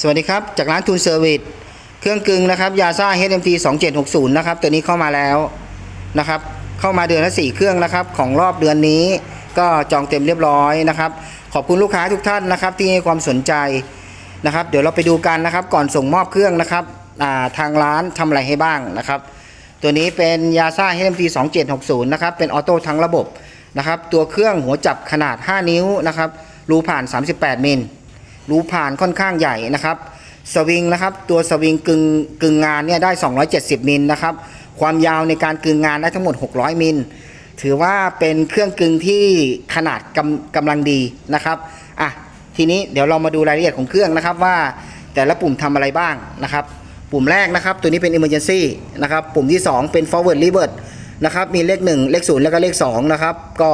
สวัสดีครับ จากร้านทูนเซอร์วิสเครื่องกึ่งนะครับยาซ่า HMT 2760 นะครับ ตัวนี้เข้ามาแล้วนะครับ เข้ามาเดือนละสี่เครื่องนะครับ ของรอบเดือนนี้ก็จองเต็มเรียบร้อยนะครับ ขอบคุณลูกค้าทุกท่านนะครับ ที่ให้ความสนใจนะครับ เดี๋ยวเราไปดูกันนะครับ ก่อนส่งมอบเครื่องนะครับาทางร้านทำอะไรให้บ้างนะครับ ตัวนี้เป็นยาซ่า HMT 2760 นะครับ เป็นออโต้ทั้งระบบนะครับ ตัวเครื่องหัวจับขนาด 5 นิ้วนะครับ รูผ่าน 38 มิล รูผ่านค่อนข้างใหญ่นะครับสวิงนะครับตัวสวิงกึ่งกึ่งงานเนี่ยได้ 270 มิลนะครับความยาวในการกึ่งงานได้ทั้งหมด 600 มิลถือว่าเป็นเครื่องกึ่งที่ขนาดกำกำลังดีนะครับอะทีนี้เดี๋ยวเรามาดูรายละเอียดของเครื่องนะครับว่าแต่ละปุ่มทำอะไรบ้างนะครับปุ่มแรกนะครับตัวนี้เป็น emergency นะครับปุ่มที่ 2 เป็น forward revert นะครับมีเลข 1 เลข 0 แล้วก็เลข2นะครับก็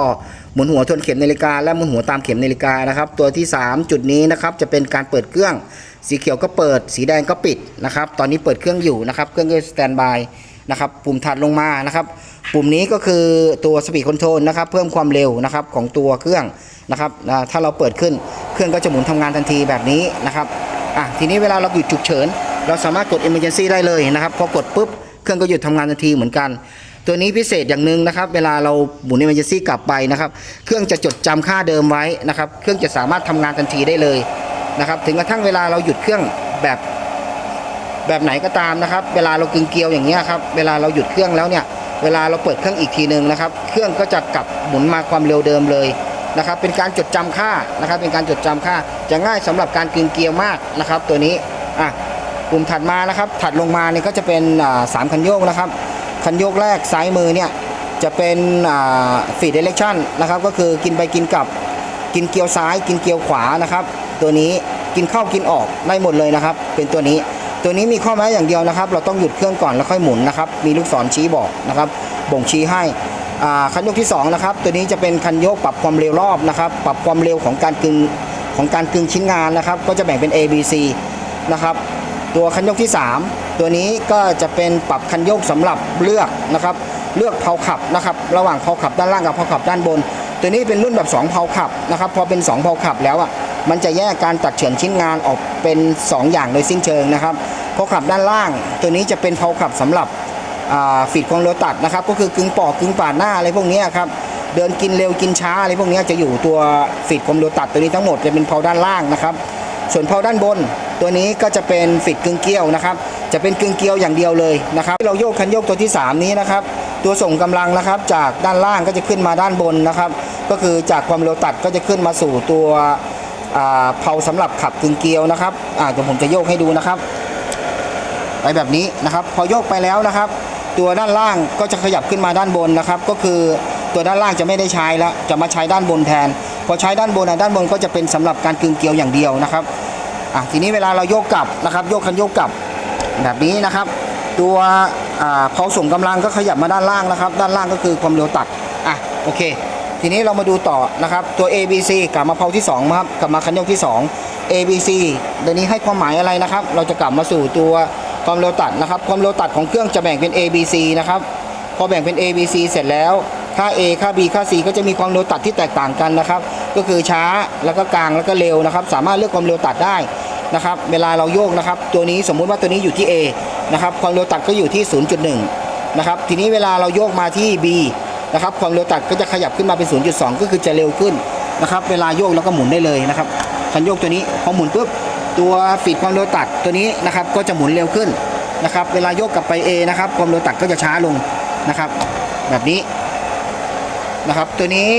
หมุนหัวทวนเข็มนาฬิกาและหมุนหัวตามเข็มนาฬิกานะครับ ตัวที่ 3 จุดนี้นะครับจะเป็นการเปิดเครื่อง สีเขียวก็เปิด สีแดงก็ปิดนะครับ ตอนนี้เปิดเครื่องอยู่นะครับ เครื่องก็สแตนบายนะครับปุ่มถัดลงมานะครับ ปุ่มนี้ก็คือตัว speed control นะครับ เพิ่มความเร็วนะครับของตัวเครื่องนะครับถ้าเราเปิดขึ้นเครื่องก็จะหมุนทำงานทันทีแบบนี้นะครับอะทีนี้เวลาเราหยุดฉุกเฉิน เราสามารถกด emergency ได้เลยนะครับพอกดปุ๊บเครื่องก็หยุดทำงานทันทีเหมือนกัน ตัวนี้พิเศษอย่างหนึ่งนะครับ เวลาเราหมุน emergency กลับไปนะครับ เครื่องจะจดจำค่าเดิมไว้นะครับ เครื่องจะสามารถทำงานทันทีได้เลยนะครับ ถึงกระทั่งเวลาเราหยุดเครื่องแบบแบบไหนก็ตามนะครับ เวลาเรากึงเกลียวอย่างเงี้ยครับ เวลาเราหยุดเครื่องแล้วเนี่ย เวลาเราเปิดเครื่องอีกทีหนึ่งนะครับ เครื่องก็จะกลับหมุนมาความเร็วเดิมเลยนะครับ เป็นการจดจำค่านะครับ เป็นการจดจำค่า จะง่ายสำหรับการกึงเกลียวมากนะครับ ตัวนี้ อะปุ่มถัดมานะครับ ถัดลงมาเนี่ยก็จะเป็นสามคันโยกนะครับ คันโยกแรกซ้ายมือเนี่ยจะเป็นฟีดเดเรคชั่นนะครับก็คือกินไปกินกลับ กินเกียวซ้ายกินเกียวขวานะครับ ตัวนี้กินเข้ากินออกได้หมดเลยนะครับ เป็นตัวนี้ตัวนี้มีข้อแม้อย่างเดียวนะครับ เราต้องหยุดเครื่องก่อนแล้วค่อยหมุนนะครับ มีลูกศรชี้บอกนะครับ บ่งชี้ให้คันโยกที่สองนะครับตัวนี้จะเป็นคันโยกปรับความเร็วรอบนะครับ ปรับความเร็วของการกึงของการกึงชิ้นงานนะครับ ก็จะแบ่งเป็น A B C นะครับตัวคันโยกที่ 3 ตัวนี้ก็จะเป็นปรับคันโยกสำหรับเลือกนะครับ เลือกเพาขับนะครับ ระหว่างเพาขับด้านล่างกับเพาขับด้านบน ตัวนี้เป็นรุ่นแบบ2เพาขับนะครับพอเป็น2เพาขับแล้วอะมันจะแยกการตัดเฉือนชิ้นงานออกเป็น 2 อย่างโดยสิ้นเชิงนะครับเพาขับด้านล่าง ตัวนี้จะเป็นเพาขับสำหรับฟีดความเร็วตัดนะครับ ก็คือกึ่งปอกกึ่งปาดหน้าอะไรพวกนี้ครับเดินกินเร็วกินช้าอะไรพวกนี้จะอยู่ตัวฟีดความเร็วตัดตัวนี้ทั้งหมดจะเป็นเพาด้านล่างนะครับ ส่วนเพาด้านบน ตัวนี้ก็จะเป็นฟิตกึ่งเกลียวนะครับ จะเป็นกึ่งเกลียวอย่างเดียวเลยนะครับที่เราโยกคันโยกตัวที่ 3 นี้นะครับ ตัวส่งกำลังนะครับ จากด้านล่างก็จะขึ้นมาด้านบนนะครับ ก็คือจากความเร็วตัดก็จะขึ้นมาสู่ตัวอ่าเพาสำหรับขับกึ่งเกลียวนะครับอ่าเดี๋ยวผมจะโยกให้ดูนะครับ ไปแบบนี้นะครับ พอโยกไปแล้วนะครับ ตัวด้านล่างก็จะขยับขึ้นมาด้านบนนะครับ ก็คือตัวด้านล่างจะไม่ได้ใช้แล้วจะมาใช้ด้านบนแทน พอใช้ด้านบนอะด้านบนก็จะเป็นสำหรับการกึ่งเกลียวอย่างเดียวนะครับอะทีนี้เวลาเราโยกกลับนะครับ โยกคันโยกกลับ แบบนี้นะครับ ตัวอ่าพอส่งกำลังก็ขยับมาด้านล่างนะครับ ด้านล่างก็คือความเร็วตัดอะโอเค ทีนี้เรามาดูต่อนะครับ ตัว A B C กลับมาเพาที่2ครับกลับมาคันโยกที่ 2 A B C ตัวนี้ให้ความหมายอะไรนะครับ เราจะกลับมาสู่ตัวความเร็วตัดนะครับ ความเร็วตัดของเครื่องจะแบ่งเป็น A B C นะครับพอแบ่งเป็น A B C เสร็จแล้วค่า A ค่า B ค่า C ก็จะมีความเร็วตัดที่แตกต่างกันนะครับ ก็คือช้าแล้วก็กลางแล้วก็เร็วนะครับ สามารถเลือกความเร็วตัดได้ นะครับเวลาเราโยกนะครับ ตัวนี้สมมุติว่าตัวนี้อยู่ที่ A นะครับความเร็วตัดก็อยู่ที่ 0.1 นะครับทีนี้เวลาเราโยกมาที่ B นะครับความเร็วตัดก็จะขยับขึ้นมาเป็น 0.2 ก็คือจะเร็วขึ้นนะครับเวลาโยกแล้วก็หมุนได้เลยนะครับคันโยกตัวนี้พอหมุนปุ๊บตัวฟีดความเร็วตัดตัวนี้นะครับก็จะหมุนเร็วขึ้นนะครับเวลาโยกกลับไป A นะครับความเร็วตัดก็จะช้าลงนะครับ แบบนี้นะครับตัวนี้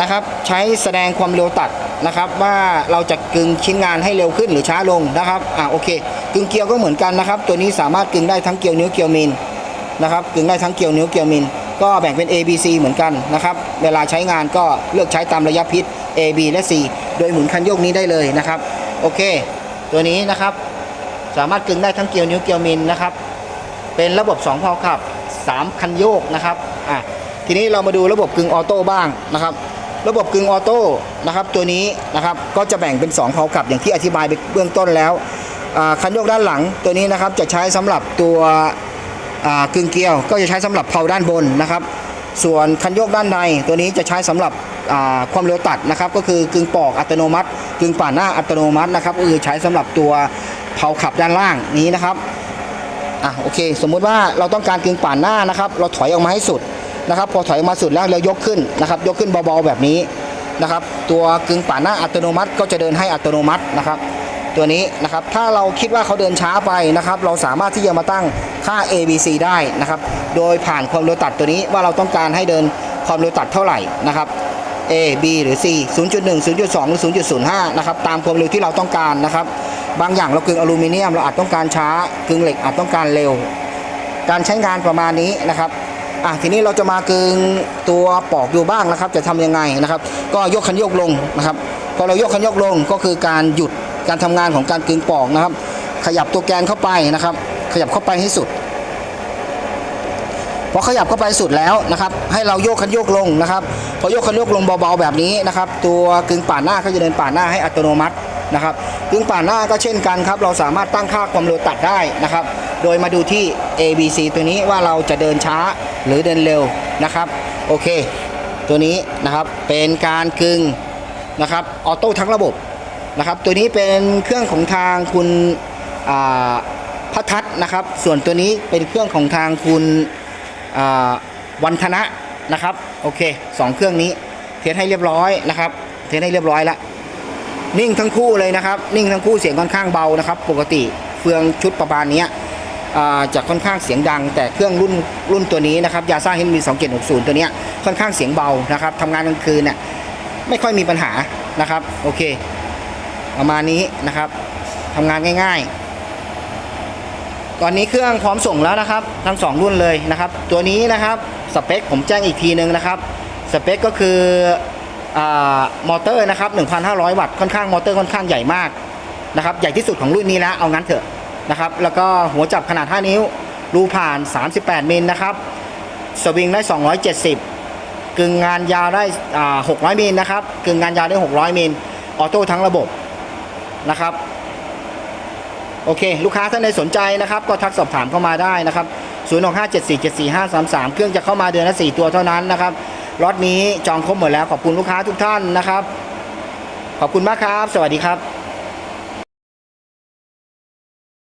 นะครับใช้แสดงความเร็วตัด นะครับว่าเราจะกึงชิ้นงานให้เร็วขึ้นหรือช้าลงนะครับอ่าโอเค กึงเกลียวก็เหมือนกันนะครับ ตัวนี้สามารถกึงได้ทั้งเกลียวนิ้วเกลียวมิลนะครับกึงได้ทั้งเกลียวนิ้วเกลียวมิลก็แบ่งเป็น A B C เหมือนกันนะครับเวลาใช้งานก็เลือกใช้ตามระยะพิษ A B และ C โดยหมุนคันโยกนี้ได้เลยนะครับโอเค ตัวนี้นะครับสามารถกึงได้ทั้งเกลียวนิ้วเกลียวมิลนะครับเป็นระบบ2พาขับ 3 คันโยกนะครับอะทีนี้เรามาดูระบบกึงออโต้บ้างนะครับ ระบบกึ่งออโต้นะครับตัวนี้นะครับก็จะแบ่งเป็น2เพาขับอย่างที่อธิบายไปเบื้องต้นแล้วคันโยกด้านหลังตัวนี้นะครับจะใช้สำหรับตัวกึ่งเกลียว ก็จะใช้สำหรับเพาด้านบนนะครับ ส่วนคันโยกด้านในตัวนี้จะใช้สำหรับความเร็วตัดนะครับก็คือกึ่งปอกอัตโนมัติ กึ่งป่านหน้าอัตโนมัตินะครับก็คือใช้สำหรับตัวเผาขับด้านล่างนี้นะครับอะโอเค สมมุติว่าเราต้องการกึ่งป่านหน้านะครับ เราถอยออกมาให้สุด นะครับ พอถอยมาสุดแล้วเรายกขึ้นนะครับ ยกขึ้นเบาๆแบบนี้นะครับ ตัวกึ่งป่านหน้าอัตโนมัติ ก็จะเดินให้อัตโนมัตินะครับ ตัวนี้นะครับถ้าเราคิดว่าเขาเดินช้าไปนะครับ เราสามารถที่จะมาตั้งค่า A B C ได้นะครับ โดยผ่านความเร็วตัดตัวนี้ว่าเราต้องการให้เดินความเร็วตัดเท่าไหร่นะครับ A B หรือ C 0.1 0.2 หรือ 0.05 นะครับ ตามความเร็วที่เราต้องการนะครับ บางอย่างเรากึ่งอลูมิเนียม เราอาจต้องการช้ากึ่งเหล็กอาจต้องการเร็ว การใช้งานประมาณนี้นะครับ อะทีนี้เราจะมากึงตัวปอกดูบ้างนะครับ จะทำยังไงนะครับ ก็ยกคันโยกลงนะครับพอเรายกคันโยกลงก็คือการหยุดการทำงานของการกึงปอกนะครับ ขยับตัวแกนเข้าไปนะครับ ขยับเข้าไปให้สุดพอขยับเข้าไปสุดแล้วนะครับ ให้เราโยกคันโยกลงนะครับ พอโยกคันโยกลงเบาๆแบบนี้นะครับ ตัวกึงป่านหน้าก็จะเดินป่านหน้าให้อัตโนมัตินะครับกึงป่านหน้าก็เช่นกันครับ เราสามารถตั้งค่าความเร็วตัดได้นะครับ โดยมาดูที่ A B C ตัวนี้ว่าเราจะเดินช้า หรือเดินเร็วนะครับ โอเค ตัวนี้นะครับเป็นการกึงนะครับออโต้ทั้งระบบนะครับ ตัวนี้เป็นเครื่องของทางคุณพัทัศนะครับ ส่วนตัวนี้เป็นเครื่องของทางคุณวันธนะนะครับโอเคสองเครื่องนี้เทสให้เรียบร้อยนะครับ เทสให้เรียบร้อยแล้วนิ่งทั้งคู่เลยนะครับ นิ่งทั้งคู่เสียงค่อนข้างเบานะครับ ปกติเฟืองชุดประมาณเนี้ย จะค่อนข้างเสียงดัง แต่เครื่องรุ่นรุ่นตัวนี้นะครับยาซ่าเฮนมีสองเจ็ดหกศูนย์ตัวเนี้ยค่อนข้างเสียงเบานะครับทำงานกลางคืนเนี่ยไม่ค่อยมีปัญหานะครับโอเคประมาณนี้นะครับทำงานง่าย ๆ ตอนนี้เครื่องพร้อมส่งแล้วนะครับ ทั้ง 2 รุ่นเลยนะครับ ตัวนี้นะครับสเปคผมแจ้งอีกทีนึงนะครับสเปคก็คืออมอเตอร์นะครับ 1,500 วัตต์ ค่อนข้างมอเตอร์ค่อนข้างใหญ่มากนะครับ ใหญ่ที่สุดของรุ่นนี้แล้ว เอางั้นเถอะ นะครับ แล้วก็หัวจับขนาด 5 นิ้ว รูผ่าน 38 มิลนะครับ สวิงได้ 270 กึ่งงานยาวได้อ่า600 มิลนะครับ กึ่งงานยาวได้ 600 มิล ออโต้ทั้งระบบนะครับ โอเค ลูกค้าท่านใดสนใจนะครับ ก็ทักสอบถามเข้ามาได้นะครับ 0 6 5 7 4 7 4 5 3 3 เครื่องจะเข้ามาเดือนละ 4 ตัวเท่านั้นนะครับ รถนี้จองครบหมดแล้ว ขอบคุณลูกค้าทุกท่านนะครับ ขอบคุณมากครับ สวัสดีครับ